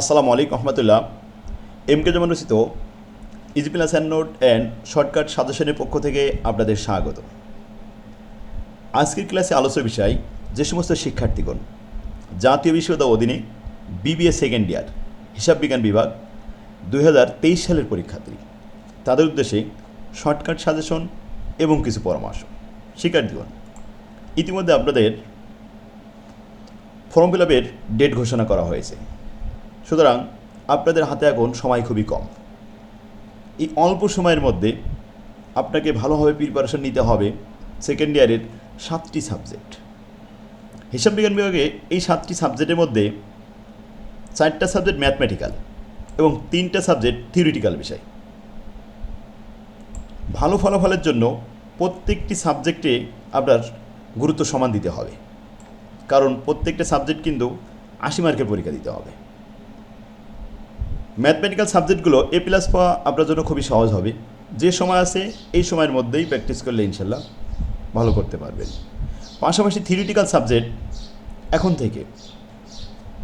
আসসালামু আলাইকুম রহমতুল্লাহ। M K যেমন রচিত easy plus note and shortcut সাজেশনের পক্ষ থেকে আপনাদের স্বাগত। আজকের ক্লাসে আলোচ্য বিষয় যে সমস্ত শিক্ষার্থীগণ জাতীয় বিশ্ববিদ্যালয় অধীনে বিবিএ সেকেন্ড ইয়ার হিসাব বিজ্ঞান বিভাগ দু হাজার তেইশ সালের পরীক্ষার্থী। তাদের উদ্দেশ্যে শর্টকাট সাজেশন এবং কিছু পরামর্শ। শিক্ষার্থীগণ, ইতিমধ্যে আপনাদের ফর্ম ফিল আপের ডেট ঘোষণা করা হয়েছে। সুতরাং আপনাদের হাতে এখন সময় খুবই কম। এই অল্প সময়ের মধ্যে আপনাকে ভালোভাবে প্রিপারেশন নিতে হবে সেকেন্ড ইয়ারের সাতটি সাবজেক্ট হিসাব বিজ্ঞান বিভাগে এই সাতটি সাবজেক্টের মধ্যে চারটা সাবজেক্ট ম্যাথমেটিক্যাল এবং তিনটা সাবজেক্ট থিওরিটিক্যাল বিষয়। ভালো ফলাফলের জন্য প্রত্যেকটি সাবজেক্টে আপনার গুরুত্ব সমান দিতে হবে। কারণ প্রত্যেকটা সাবজেক্ট কিন্তু আশি মার্কের পরীক্ষা দিতে হবে। ম্যাথমেটিক্যাল সাবজেক্টগুলো এ প্লাস পাওয়া আপনার জন্য খুবই সহজ হবে। যে সময় আছে, এই সময়ের মধ্যেই প্র্যাকটিস করলে ইনশাল্লাহ ভালো করতে পারবেন। পাশাপাশি থিওরিটিক্যাল সাবজেক্ট এখন থেকে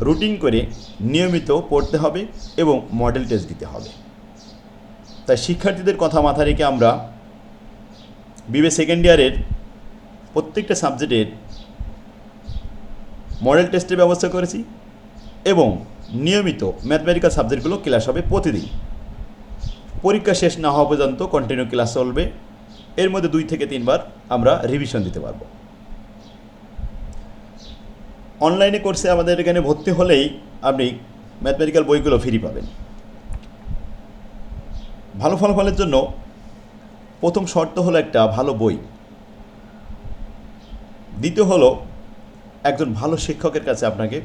রুটিন করে নিয়মিত পড়তে হবে এবং মডেল টেস্ট দিতে হবে। তাই শিক্ষার্থীদের কথা মাথায় রেখে আমরা বিবে সেকেন্ড ইয়ারের প্রত্যেকটা সাবজেক্টের মডেল টেস্টের ব্যবস্থা করেছি এবং নিয়মিত ম্যাথমেটিক্যাল সাবজেক্টগুলো ক্লাস হবে প্রতিদিন। পরীক্ষা শেষ না হওয়া পর্যন্ত কন্টিনিউ ক্লাস চলবে। এর মধ্যে দুই থেকে তিনবার আমরা রিভিশন দিতে পারব। অনলাইনে কোর্সে আমাদের এখানে ভর্তি হলেই আপনি ম্যাথমেটিক্যাল বইগুলো ফ্রি পাবেন। ভালো ফলাফলের জন্য প্রথম শর্ত হলো একটা ভালো বই। দ্বিতীয় হলো একজন ভালো শিক্ষকের কাছে আপনাকে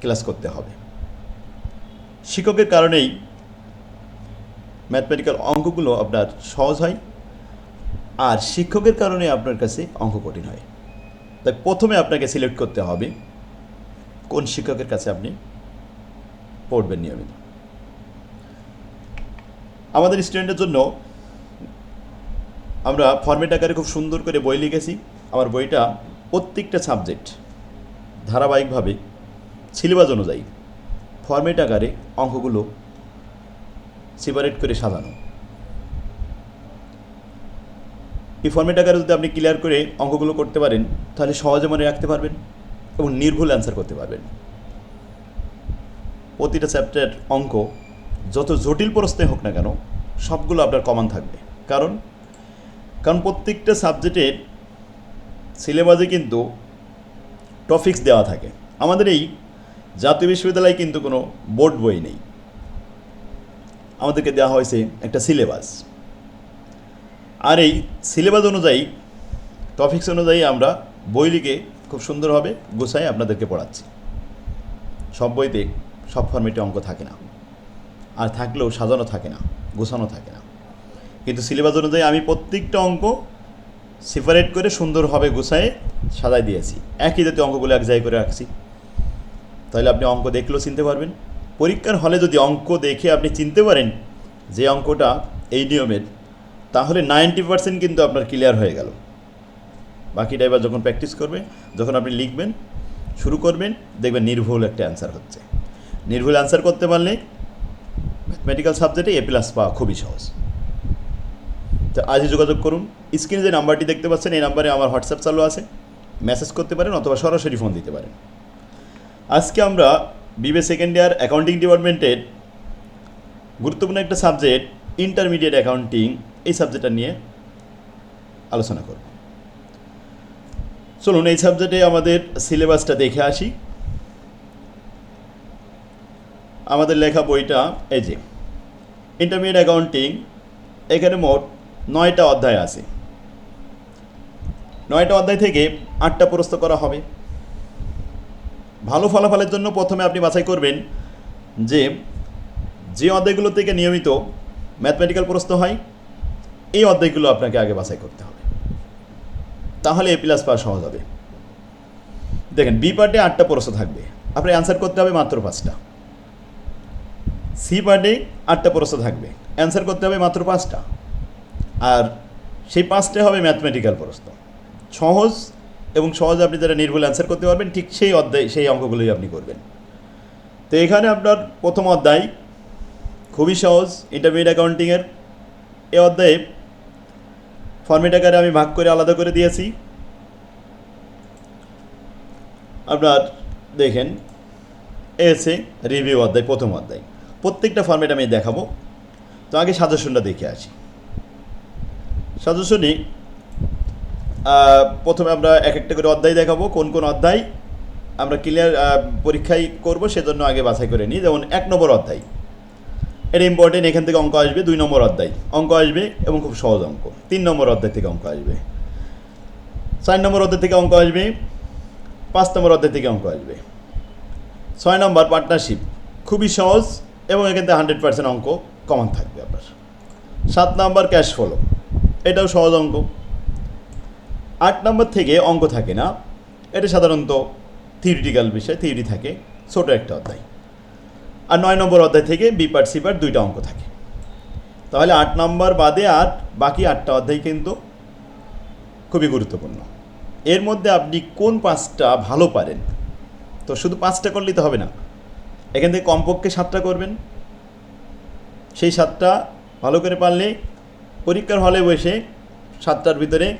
ক্লাস করতে হবে। শিক্ষকের কারণেই ম্যাথমেটিক্যাল অঙ্কগুলো আপনার সহজ হয় আর শিক্ষকের কারণে আপনার কাছে অঙ্ক কঠিন হয়। তাই প্রথমে আপনাকে সিলেক্ট করতে হবে কোন শিক্ষকের কাছে আপনি পড়বেন নিয়মিত। আমাদের স্টুডেন্টের জন্য আমরা ফর্মেট আকারে খুব সুন্দর করে বই লিখেছি। আমার বইটা প্রত্যেকটা সাবজেক্ট ধারাবাহিকভাবে সিলেবাস অনুযায়ী ফর্মেট আকারে অঙ্কগুলো সেপারেট করে সাজানো। এই ফর্মেট আকারে যদি আপনি ক্লিয়ার করে অঙ্কগুলো করতে পারেন, তাহলে সহজে মনে রাখতে পারবেন এবং নির্ভুল অ্যান্সার করতে পারবেন। প্রতিটা চ্যাপ্টার অঙ্ক যত জটিল প্রশ্নে হোক না কেন, সবগুলো আপনার কমন থাকবে। কারণ কারণ প্রত্যেকটা সাবজেক্টের সিলেবাসে কিন্তু টপিক্স দেওয়া থাকে। আমাদের এই জাতীয় বিশ্ববিদ্যালয়ে কিন্তু কোনো বোর্ড বই নেই। আমাদেরকে দেওয়া হয়েছে একটা সিলেবাস। আর এই সিলেবাস অনুযায়ী, টপিক্স অনুযায়ী আমরা বই লিখে খুব সুন্দরভাবে গুছাই আপনাদেরকে পড়াচ্ছি। সব বইতে সব ফর্মেটে অঙ্ক থাকে না। আর থাকলেও সাজানো থাকে না, গোছানো থাকে না। কিন্তু সিলেবাস অনুযায়ী আমি প্রত্যেকটা অঙ্ক সেপারেট করে সুন্দরভাবে গুছায়ে সাজাই দিয়েছি। একই জাতীয় অঙ্কগুলো এক জায়গায় করে রাখছি। তাহলে আপনি অঙ্ক দেখলেও চিনতে পারবেন। পরীক্ষার হলে যদি অঙ্ক দেখে আপনি চিনতে পারেন যে অঙ্কটা এই নিয়মের, তাহলে নাইনটি পার্সেন্ট কিন্তু আপনার ক্লিয়ার হয়ে গেল। বাকিটা এবার যখন প্র্যাকটিস করবে, যখন আপনি লিখবেন, শুরু করবেন, দেখবেন নির্ভুল একটা অ্যান্সার হচ্ছে। নির্ভুল অ্যান্সার করতে পারলে ম্যাথমেটিক্যাল সাবজেক্টে এ প্লাস পাওয়া খুবই সহজ। তো আজই যোগাযোগ করুন। স্ক্রিনে যে নাম্বারটি দেখতে পাচ্ছেন, এই নাম্বারে আমার হোয়াটসঅ্যাপ চালু আছে। মেসেজ করতে পারেন অথবা সরাসরি ফোন দিতে পারেন। আজকে আমরা বিবে সেকেন্ড ইয়ার অ্যাকাউন্টিং ডিপার্টমেন্টের গুরুত্বপূর্ণ একটা সাবজেক্ট ইন্টারমিডিয়েট অ্যাকাউন্টিং এই সাবজেক্টটা নিয়ে আলোচনা করব। চলুন এই সাবজেক্টে আমাদের সিলেবাসটা দেখে আসি। আমাদের লেখা বইটা এই যে ইন্টারমিডিয়েট অ্যাকাউন্টিং এখানে মোট নয়টা অধ্যায় আছে। নয়টা অধ্যায় থেকে আটটা প্রস্তুত করা হবে। ভালো ফলাফলের জন্য প্রথমে আপনি বাছাই করবেন যে যে অধ্যায়গুলো থেকে নিয়মিত ম্যাথমেটিক্যাল প্রশ্ন হয়, এই অধ্যায়গুলো আপনাকে আগে বাছাই করতে হবে। তাহলে এ প্লাস পাওয়া সহজ হবে। দেখেন বি পার্টে আটটা প্রশ্ন থাকবে। আপনার অ্যান্সার করতে হবে মাত্র পাঁচটা। সি পার্টে আটটা প্রশ্ন থাকবে। অ্যান্সার করতে হবে মাত্র পাঁচটা। আর সেই পাঁচটা হবে ম্যাথমেটিক্যাল প্রশ্ন সহজ এবং সহজে আপনি যারা নির্ভুল অ্যান্সার করতে পারবেন, ঠিক সেই অধ্যায়, সেই অঙ্কগুলোই আপনি করবেন। তো এখানে আপনার প্রথম অধ্যায়, খুবই সহজ ইন্টারমিডিয়েট অ্যাকাউন্টিংয়ের এ অধ্যায়ে ফর্মেট আকারে আমি ভাগ করে আলাদা করে দিয়েছি। আপনার দেখেন এসে রিভিউ অধ্যায়, প্রথম অধ্যায়। প্রত্যেকটা ফর্মেট আমি দেখাবো। তো আগে সাজেশনটা দেখে আসি। সাজেশনে প্রথমে আমরা এক একটা করে অধ্যায় দেখাবো, কোন কোন অধ্যায় আমরা ক্লিয়ার পরীক্ষায় করব, সেজন্য আগে বাছাই করে নিই। যেমন এক নম্বর অধ্যায়। এটা ইম্পর্টেন্ট এখান থেকে অঙ্ক আসবে, দুই নম্বর অধ্যায়। অঙ্ক আসবে এবং খুব সহজ অঙ্ক। তিন নম্বর অধ্যায় থেকে অঙ্ক আসবে। চার নম্বর অধ্যায় থেকে অঙ্ক আসবে। পাঁচ নম্বর অধ্যায় থেকে অঙ্ক আসবে। ছয় নম্বর পার্টনারশিপ খুবই সহজ এবং এখান থেকে হান্ড্রেড পার্সেন্ট অঙ্ক কমন থাকবে আপনার। সাত নম্বর ক্যাশ ফলো এটাও সহজ অঙ্ক। আট নম্বর থেকে অঙ্ক থাকে না। এটা সাধারণত থিওরিটিক্যাল বিষয় থিওরি থাকে, ছোট একটা অধ্যায়। আর নয় নম্বর অধ্যায় থেকে বি পার্ট সি দুইটা অঙ্ক থাকে। তাহলে আট নম্বর বাদে আর বাকি আটটা অধ্যায় কিন্তু খুবই গুরুত্বপূর্ণ। এর মধ্যে আপনি কোন পাঁচটা ভালো পারেন? তো শুধু পাঁচটা করলেই তো হবে না। এখান থেকে কমপক্ষে সাতটা করবেন। সেই সাতটা ভালো করে পারলে পরীক্ষার হলে বসে সাতটার ভিতরে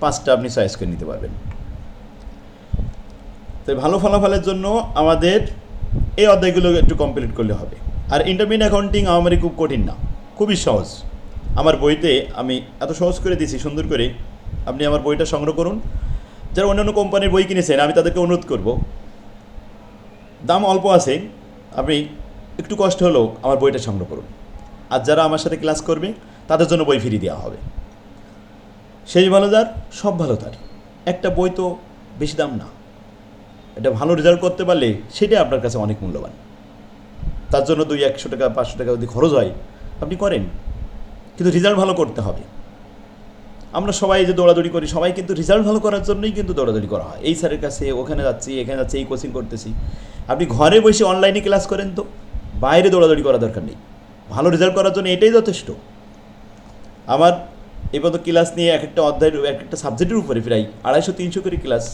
পাঁচটা আপনি চয়েস করে নিতে পারবেন। তো ভালো ফলাফলের জন্য আমাদের এই অধ্যায়গুলো একটু কমপ্লিট করলে হবে। আর ইন্টারমিডিয়েট অ্যাকাউন্টিং আমার খুব কঠিন না, খুবই সহজ। আমার বইতে আমি এত সহজ করে দিয়েছি, সুন্দর করে। আপনি আমার বইটা সংগ্রহ করুন। যারা অন্যান্য কোম্পানির বই কিনেছেন, আমি তাদেরকে অনুরোধ করব, দাম অল্প আছে, আপনি একটু কষ্ট হলেও আমার বইটা সংগ্রহ করুন। আর যারা আমার সাথে ক্লাস করবে, তাদের জন্য বই ফিরিয়ে দেওয়া হবে। সেই ভালো যার, সব ভালো তার। একটা বই তো বেশি দাম না। এটা ভালো রেজাল্ট করতে পারলে সেটাই আপনার কাছে অনেক মূল্যবান। তার জন্য দুই একশো টাকা, পাঁচশো টাকা যদি খরচ হয়, আপনি করেন। কিন্তু রেজাল্ট ভালো করতে হবে। আমরা সবাই যে দৌড়াদৌড়ি করি, সবাই কিন্তু রেজাল্ট ভালো করার জন্যই কিন্তু দৌড়াদৌড়ি করা হয়। এই স্যারের কাছে, ওখানে যাচ্ছি, এখানে যাচ্ছি, এই কোচিং করতেছি। আপনি ঘরে বসে অনলাইনে ক্লাস করেন তো, বাইরে দৌড়াদৌড়ি করার দরকার নেই। ভালো রেজাল্ট করার জন্য এটাই যথেষ্ট। আমার এই পর্যন্ত ক্লাস নিয়ে এক একটা অধ্যায়ের এক একটা সাবজেক্টের উপরে প্রায় আড়াইশো, তিনশো করে ক্লাস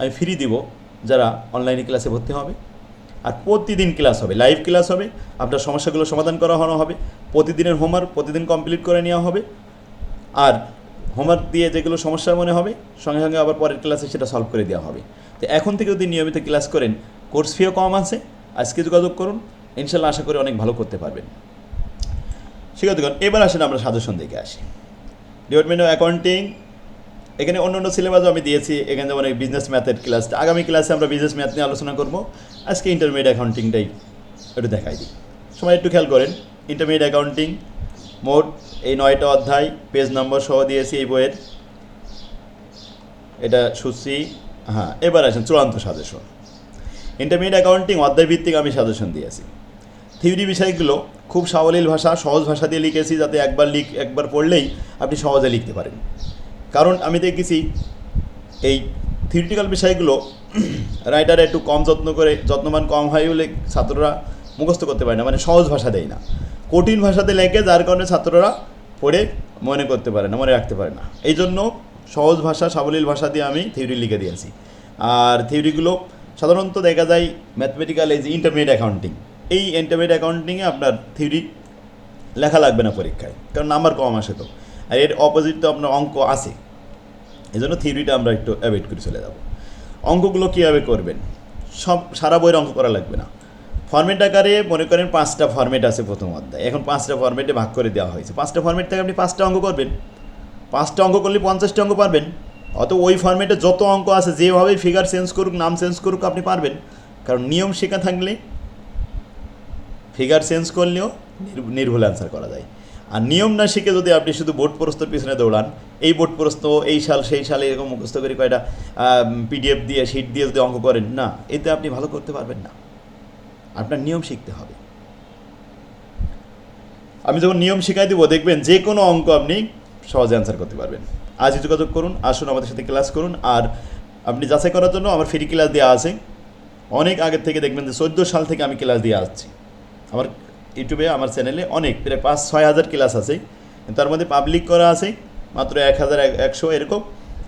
আমি ফ্রি দিব, যারা অনলাইনে ক্লাসে ভর্তি হবে। আর প্রতিদিন ক্লাস হবে লাইভ ক্লাস হবে, আপনার সমস্যাগুলো সমাধান করা হবে, প্রতিদিনের হোমওয়ার্ক প্রতিদিন কমপ্লিট করে নেওয়া হবে। আর হোমওয়ার্ক দিয়ে যেগুলো সমস্যা মনে হবে, সঙ্গে সঙ্গে আবার পরের ক্লাসে সেটা সলভ করে দেওয়া হবে। তো এখন থেকে যদি নিয়মিত ক্লাস করেন কোর্স ফিও কম আছে। আজকে যোগাযোগ করুন, ইনশাল্লাহ আশা করি অনেক ভালো করতে পারবেন। শিক্ষার্থীগণ, এবার আসেন আমরা সাজেশন দেখে আসি। ডিপার্টমেন্ট অফ অ্যাকাউন্টিং এখানে অন্য অন্য সিলেবাসও আমি দিয়েছি, এখানে যেমন বিজনেস ম্যাথের ক্লাস আগামী ক্লাসে আমরা বিজনেস ম্যাথ নিয়ে আলোচনা করব। আজকে ইন্টারমিডিয়েট অ্যাকাউন্টিংটাই একটু দেখাই দিই। সময় একটু খেয়াল করেন ইন্টারমিডিয়েট অ্যাকাউন্টিং মোট এই নয়টা অধ্যায় পেজ নম্বর সহ দিয়েছি এই বইয়ের। এটা সুশ্রী হ্যাঁ এবার আসেন চূড়ান্ত সাজেশন ইন্টারমিডিয়েট অ্যাকাউন্টিং অধ্যায় ভিত্তিক আমি সাজেশন দিয়েছি। থিওরি বিষয়গুলো খুব সাবলীল ভাষা, সহজ ভাষা দিয়ে লিখেছি যাতে একবার লিখ, একবার পড়লেই আপনি সহজে লিখতে পারেন। কারণ আমি দেখেছি এই থিওরিটিক্যাল বিষয়গুলো রাইটার একটু কম যত্ন করে, যত্নবান কম হয় বলে ছাত্ররা মুখস্থ করতে পারে না মানে সহজ ভাষা দেয় না। কঠিন ভাষাতে লেখে, যার কারণে ছাত্ররা পড়ে মনে করতে পারে না, মনে রাখতে পারে না। এই জন্য সহজ ভাষা, সাবলীল ভাষা দিয়ে আমি থিওরি লিখে দিয়েছি। আর থিওরিগুলো সাধারণত দেখা যায় ম্যাথমেটিক্যাল এই যে ইন্টারমিডিয়েট অ্যাকাউন্টিং এই ইন্টারমিডিয়েট অ্যাকাউন্টিংয়ে আপনার থিওরি লেখা লাগবে না পরীক্ষায়, কারণ নাম্বার কম আসে তো। আর এর অপোজিট তো আপনার অঙ্ক আছে। এই জন্য থিওরিটা আমরা একটু অ্যাভয়েড করে চলে যাব। অঙ্কগুলো কীভাবে করবেন? সব, সারা বইয়ের অঙ্ক করা লাগবে না। ফর্মেট আকারে মনে করেন পাঁচটা ফর্মেট আছে প্রথম অধ্যায়। এখন পাঁচটা ফর্মেটে ভাগ করে দেওয়া হয়েছে। পাঁচটা ফর্মেট থেকে আপনি পাঁচটা অঙ্ক করবেন। পাঁচটা অঙ্ক করলে পঞ্চাশটা অঙ্ক পারবেন। অত ওই ফর্মেটে যত অঙ্ক আছে, যেভাবে ফিগার চেঞ্জ করুক, নাম চেঞ্জ করুক, আপনি পারবেন। কারণ নিয়ম শেখা থাকলে ফিগার চেঞ্জ করলেও নির- নির্ভুল অ্যান্সার করা যায়। আর নিয়ম না শিখে যদি আপনি শুধু বোর্ড প্রস্তর পিছনে দৌড়ান, এই বোর্ড প্রস্ত এই সাল, সেই সালে এরকম মুখস্থ করে কয়টা পিডিএফ দিয়ে শিট দিয়ে যদি অঙ্ক করেন, না, এতে আপনি ভালো করতে পারবেন না। আপনার নিয়ম শিখতে হবে। আমি যখন নিয়ম শেখাই দেবো, দেখবেন যে কোনো অঙ্ক আপনি সহজে অ্যান্সার করতে পারবেন। আজই যোগাযোগ করুন, আসুন আমাদের সাথে ক্লাস করুন, আর আপনি যাচাই করার জন্য আমার ফ্রি ক্লাস দেওয়া আছে। অনেক আগের থেকে দেখবেন যে চোদ্দ সাল থেকে আমি ক্লাস দিয়ে আসছি। আমার ইউটিউবে, আমার চ্যানেলে অনেক, প্রায় পাঁচ, ছয় হাজার ক্লাস আছে। তার মধ্যে পাবলিক করা আছে, মাত্র এক হাজার এক- একশো এরকম।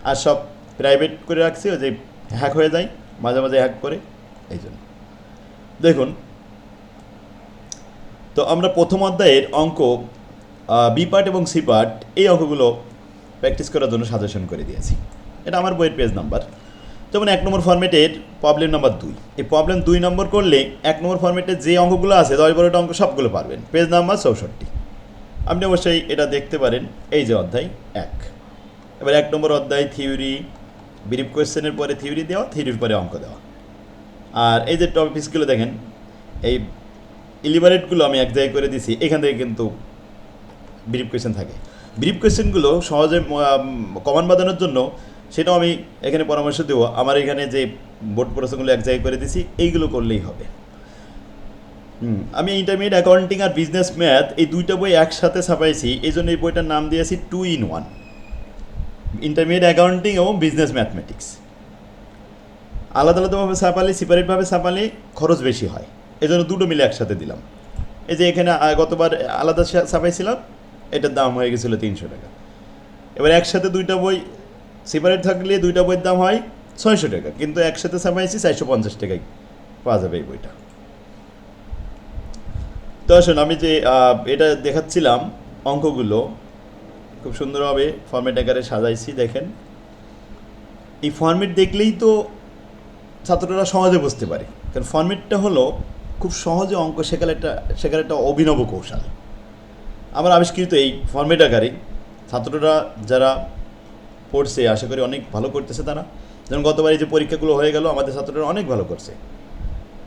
আর সব প্রাইভেট করে রাখছি, ওই যে হ্যাক হয়ে যায়, মাঝে মাঝে হ্যাক করে, এই জন্য। দেখুন, তো আমরা প্রথম অধ্যায়ের অঙ্ক বি পার্ট এবং সি পার্ট এই অঙ্কগুলো প্র্যাকটিস করার জন্য সাজেশন করে দিয়েছি। এটা আমার বইয়ের পেজ নাম্বার যেমন এক নম্বর ফর্মেটের প্রবলেম নাম্বার দুই। এই প্রবলেম দুই নম্বর করলে এক নম্বর ফর্মেটে যে অঙ্কগুলো আছে, দশ বারোটা অঙ্ক সবগুলো পারবেন। পেজ নাম্বার চৌষট্টি। আপনি অবশ্যই এটা দেখতে পারেন। এই যে অধ্যায় এক। এবার এক নম্বর অধ্যায় থিওরি ব্রিফ কোয়েশ্চেনের পরে থিওরি দেওয়া থিওরির পরে অঙ্ক দেওয়া। আর এই যে টপিকসগুলো দেখেন, এই ইলিভারেটগুলো আমি এক জায়গায় করে দিছি, এখান থেকে কিন্তু ব্রিফ কোয়েশ্চেন থাকে। ব্রিফ কোয়েশ্চেনগুলো সহজে কমান বাঁধানোর জন্য সেটাও আমি এখানে পরামর্শ দেবো। আমার এখানে যে বোর্ড প্রশ্নগুলো এক জায়গায় করে দিছি এইগুলো করলেই হবে। আমি ইন্টারমিডিয়েট অ্যাকাউন্টিং আর বিজনেস ম্যাথ এই দুইটা বই একসাথে ছাপাইছি, এই জন্য এই বইটার নাম দিয়েছি two in one intermediate accounting এবং বিজনেস ম্যাথমেটিক্স আলাদা আলাদাভাবে ছাপালে সেপারেটভাবে ছাপালে খরচ বেশি হয়। এই জন্য দুটো মিলে একসাথে দিলাম। এই যে এখানে গতবার আলাদা ছাপাইছিলাম, এটার দাম হয়ে গেছিল তিনশো টাকা। এবার একসাথে দুইটা বই সেপারেট থাকলে দুইটা বইয়ের দাম হয় ছয়শো টাকা, কিন্তু একসাথে ছাপাইছি চারশো পঞ্চাশ টাকায় পাওয়া যাবে এই বইটা। তো আসুন, আমি যে এটা দেখাচ্ছিলাম অঙ্কগুলো, খুব সুন্দরভাবে ফর্মেট আকারে সাজাইছি, দেখেন। এই ফর্মেট দেখলেই তো ছাত্ররা সহজে বুঝতে পারে, কারণ ফর্মেটটা হলো খুব সহজে অঙ্ক শেখার একটা শেখার একটা অভিনব কৌশল। আমার আবিষ্কৃত এই ফর্মেট আকারে ছাত্ররা যারা পড়ছে আশা করি অনেক ভালো করতেছে তারা। যেমন গতবার যে পরীক্ষাগুলো হয়ে গেল আমাদের ছাত্ররা অনেক ভালো করছে।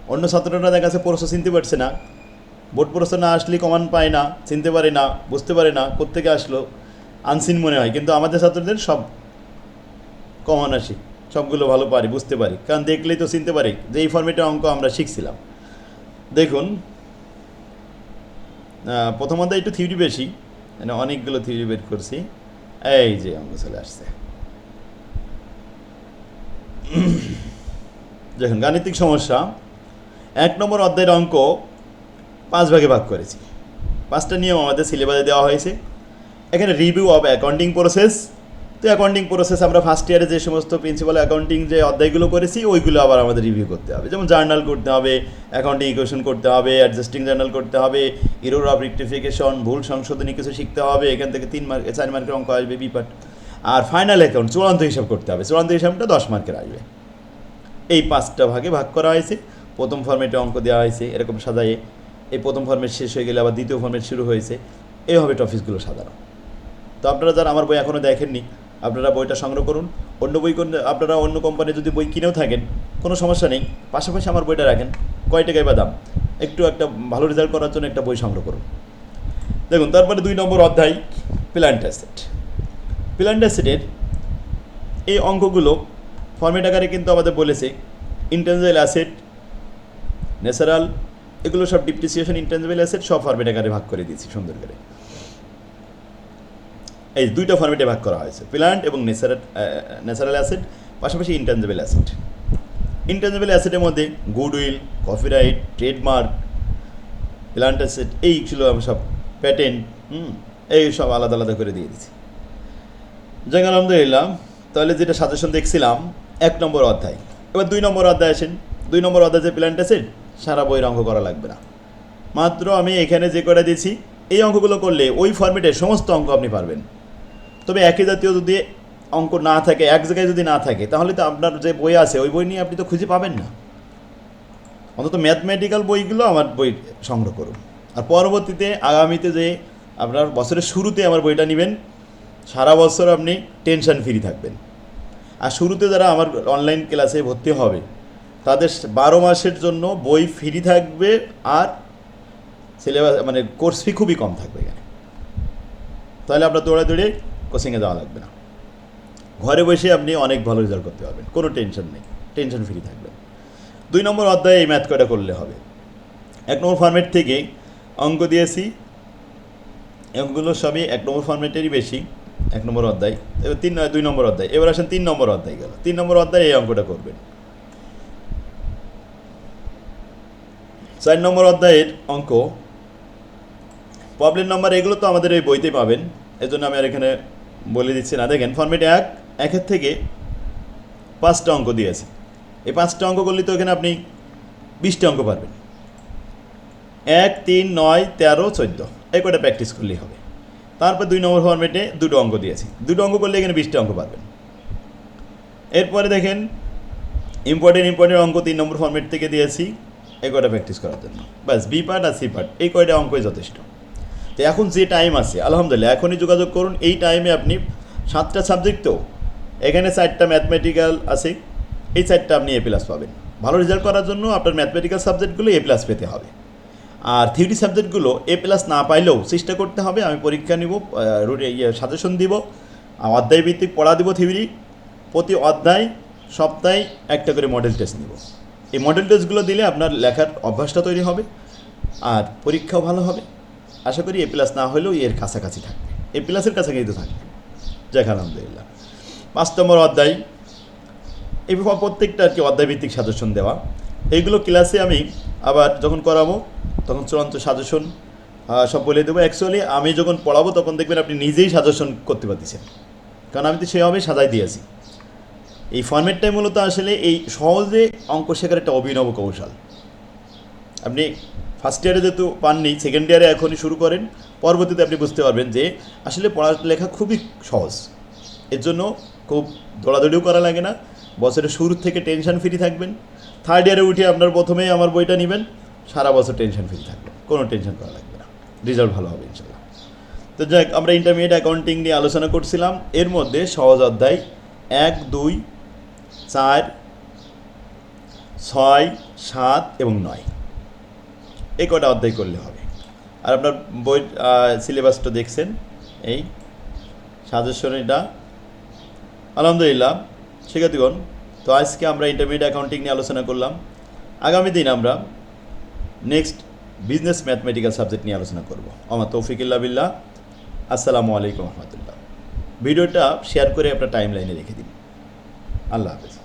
অন্য ছাত্ররা দেখা যাচ্ছে প্রশ্ন চিনতে পারছে না। বোর্ড প্রশ্ন না আসলে কমান পায় না চিনতে পারে না বুঝতে পারে না কোত্থেকে আসলো? আনসিন মনে হয় কিন্তু আমাদের ছাত্রদের সব কমান আসি সবগুলো ভালো পারি বুঝতে পারি। কারণ দেখলেই তো চিনতে পারি যে এই ফর্মেটে অঙ্ক আমরা শিখছিলাম। দেখুন আহ, প্রথম অধ্যায় একটু থিওরি বেশি মানে অনেকগুলো থিওরি বের করছি। এই যে, আমরা চলে আসছে। দেখুন, গাণিতিক সমস্যা। এক নম্বর অধ্যায়ের অঙ্ক পাঁচ ভাগে ভাগ করেছি। পাঁচটা নিয়ম আমাদের সিলেবাসে দেওয়া হয়েছে। এখানে রিভিউ অব অ্যাকাউন্টিং প্রসেস তো অ্যাকাউন্টিং প্রসেস আমরা ফার্স্ট ইয়ারে যে সমস্ত প্রিন্সিপাল অ্যাকাউন্টিং যে অধ্যায়গুলো করেছি, ওইগুলো আবার আমাদের রিভিউ করতে হবে। যেমন জার্নাল করতে হবে অ্যাকাউন্টিং ইকুয়েশন করতে হবে অ্যাডজাস্টিং জার্নাল করতে হবে ইরোর অফ রেক্টিফিকেশন ভুল সংশোধনী কিছু শিখতে হবে, এখান থেকে তিন মার্ক চার মার্কের অঙ্ক আসবে বিপাট আর ফাইনাল অ্যাকাউন্ট চূড়ান্ত হিসাব করতে হবে। চূড়ান্ত হিসাবটা দশ মার্কের আসবে। এই পাঁচটা ভাগে ভাগ করা হয়েছে। প্রথম ফর্মেটে অঙ্ক দেওয়া হয়েছে, এরকম সাজায়ে। এই প্রথম ফর্মেট শেষ হয়ে গেলে আবার দ্বিতীয় ফর্মেট শুরু হয়েছে। এইভাবে টপিকসগুলো সাজানো। তো আপনারা যারা আমার বই এখনও দেখেননি আপনারা বইটা সংগ্রহ করুন। অন্য বই আপনারা অন্য কোম্পানির যদি বই কিনেও থাকেন, কোনো সমস্যা নেই। পাশাপাশি আমার বইটা রাখেন। কয় টাকায় বা দাম? একটু একটা ভালো রেজাল্ট করার জন্য একটা বই সংগ্রহ করুন। দেখুন, তারপরে দুই নম্বর অধ্যায় প্ল্যান্ট অ্যাসেট প্ল্যান্ট অ্যাসেটের এই অঙ্কগুলো ফর্মেট আকারে কিন্তু আমাদের বলেছে ইন্টেনজিবল অ্যাসেট ন্যাচারাল এগুলো সব ডিপ্রিসিয়েশন ইন্টেনজিবল অ্যাসেট সব ফর্মেট আকারে ভাগ করে দিয়েছি, সুন্দর করে। এই দুইটা ফর্মেটে ভাগ করা হয়েছে। প্ল্যান্ট এবং ন্যাচারাল ন্যাচারাল অ্যাসেট পাশাপাশি ইন্টেনজিবল অ্যাসেট ইন্টেনজিবল অ্যাসেটের মধ্যে goodwill copyright trademark plant asset এইগুলো আমি সব প্যাটেন্ট হুম, এই সব আলাদা আলাদা করে দিয়ে দিয়েছি। যাক, আলহামদুলিল্লাহ, তাহলে যেটা সাজেশন দেখছিলাম, এক নম্বর অধ্যায়। এবার দুই নম্বর অধ্যায় আসেন। দুই নম্বর অধ্যায় যে প্ল্যান্ট আছে সারা বইয়ের অঙ্ক করা লাগবে না। মাত্র আমি এখানে যে করে দিয়েছি, এই অঙ্কগুলো করলে ওই ফর্মেটের সমস্ত অঙ্ক আপনি পারবেন। তবে একই জাতীয় যদি অঙ্ক না থাকে, এক জায়গায় যদি না থাকে, তাহলে তো আপনার যে বই আছে, ওই বই নিয়ে আপনি তো খুঁজে পাবেন না। অন্তত ম্যাথমেটিক্যাল বইগুলো আমার বই সংগ্রহ করুন। আর পরবর্তীতে, আগামীতে যে আপনার বছরের শুরুতে আমার বইটা নেবেন, সারা বছর আপনি টেনশন ফ্রি থাকবেন। আর শুরুতে যারা আমার অনলাইন ক্লাসে ভর্তি হবে, তাদের বারো মাসের জন্য বই ফ্রি থাকবে, আর সিলেবাস মানে কোর্স ফি খুবই কম থাকবে এখানে। তাহলে আপনার দৌড়ে দৌড়ে কোচিংয়ে যাওয়া লাগবে না। ঘরে বসে আপনি অনেক ভালো রেজাল্ট করতে পারবেন, কোনো টেনশন নেই টেনশন ফ্রি থাকবেন দুই নম্বর অধ্যায়ে এই ম্যাথ কয়টা করলে হবে? এক নম্বর ফর্মেট থেকে অঙ্ক দিয়েছি, অঙ্কগুলো সবই এক নম্বর ফর্মেটেরই বেশি, এক নম্বর অধ্যায়, এবার তিন দুই নম্বর অধ্যায়, এবার আসেন তিন নম্বর অধ্যায় গেল। তিন নম্বর অধ্যায়ে এই অঙ্কটা করবেন। চার নম্বর অধ্যায়ের অঙ্ক প্রবলেম নম্বর এগুলো তো আমাদের এই বইতে পাবেন, এজন্য আমি আর এখানে বলে দিচ্ছি না দেখেন ফর্মেট এক, একের থেকে পাঁচটা অঙ্ক দিয়েছে। এই পাঁচটা অঙ্ক করলে তো এখানে আপনি বিশটা অঙ্ক পারবেন। এক, তিন, নয়, তেরো, চোদ্দ, এই কটা প্র্যাকটিস করলেই হবে। তারপর দুই নম্বর ফর্মেটে দুটো অঙ্ক দিয়েছি। দুটো অঙ্ক করলে এখানে বিশটা অঙ্ক পাবেন এরপরে দেখেন ইম্পর্টেন্ট ইম্পর্টেন্ট অঙ্ক তিন নম্বর ফর্মেট থেকে দিয়েছি, এই কয়টা প্র্যাকটিস করার জন্য। ব্যাস বি পার্ট আর সি পার্ট এই কয়টা অঙ্কই যথেষ্ট। তো এখন যে টাইম আছে, আলহামদুলিল্লাহ, এখনই যোগাযোগ করুন। এই টাইমে আপনি সাতটা সাবজেক্ট তো, এখানে চারটা ম্যাথমেটিক্যাল আছে, এই চারটা আপনি এ প্লাস পাবেন। ভালো রেজাল্ট করার জন্য আপনার ম্যাথমেটিক্যাল সাবজেক্টগুলো এ প্লাস পেতে হবে। আর থিওরি সাবজেক্টগুলো এ প্লাস না পাইলেও চেষ্টা করতে হবে, আমি পরীক্ষা নিব ইয়ে সাজেশন দিব আর অধ্যায় ভিত্তিক পড়া দিব থিওরি প্রতি অধ্যায় সপ্তাহে একটা করে মডেল টেস্ট নিব। এই মডেল টেস্টগুলো দিলে আপনার লেখার অভ্যাসটা তৈরি হবে, আর পরীক্ষাও ভালো হবে। আশা করি এ প্লাস না হলেও এর কাছাকাছি থাকবে এ প্লাসের কাছাকাছি তো থাকবে যাক, আলহামদুলিল্লাহ। পাঁচ নম্বর অধ্যায়। এই প্রত্যেকটা আর কি অধ্যায়ভিত্তিক সাজেশন দেওয়া। এইগুলো ক্লাসে আমি আবার যখন করাবো, তখন চূড়ান্ত সাজেশন সব বলে দেবো। অ্যাকচুয়ালি আমি যখন পড়াবো, তখন দেখবেন আপনি নিজেই সাজেশন করতে পারতেছেন। কারণ আমি তো সেভাবে সাজাই দিয়েছি এই ফর্মেটটাই মূলত আসলে এই সহজে অঙ্ক শেখার একটা অভিনব কৌশল। আপনি ফার্স্ট ইয়ারে যেহেতু পাননি সেকেন্ড ইয়ারে এখনই শুরু করেন, পরবর্তীতে আপনি বুঝতে পারবেন যে আসলে পড়ালেখা খুবই সহজ। এর জন্য খুব দৌড়াদৌড়িও করা লাগে না। বছরের শুরু থেকে টেনশন ফ্রি থাকবেন। থার্ড ইয়ারে উঠে আপনার প্রথমেই আমার বইটা নেবেন। সারা বছর টেনশন ফ্রি থাকবে। কোনো টেনশন করা লাগবে না। রেজাল্ট ভালো হবে ইনশাল্লাহ তো যাক, আমরা ইন্টারমিডিয়েট অ্যাকাউন্টিং নিয়ে আলোচনা করছিলাম। এর মধ্যে সহজ অধ্যায় এক, দুই, চার, ছয়, সাত এবং নয়। এই কটা অধ্যায় করলে হবে? আর আপনার বই সিলেবাসটা দেখছেন? এই সাজেশন এটা আলহামদুলিল্লাহ, শিক্ষার্থীগণ, তো আজকে আমরা ইন্টারমিডিয়েট অ্যাকাউন্টিং নিয়ে আলোচনা করলাম। আগামী দিন আমরা নেক্সট বিজনেস ম্যাথমেটিক্যাল সাবজেক্ট নিয়ে আলোচনা করব। আমার তৌফিকুল্লাহ বিল্লাহ। আসসালামু আলাইকুম রহমতুল্লাহ। ভিডিওটা শেয়ার করে আপনার টাইম লাইনে রেখে দিন। আল্লাহ হাফেজ।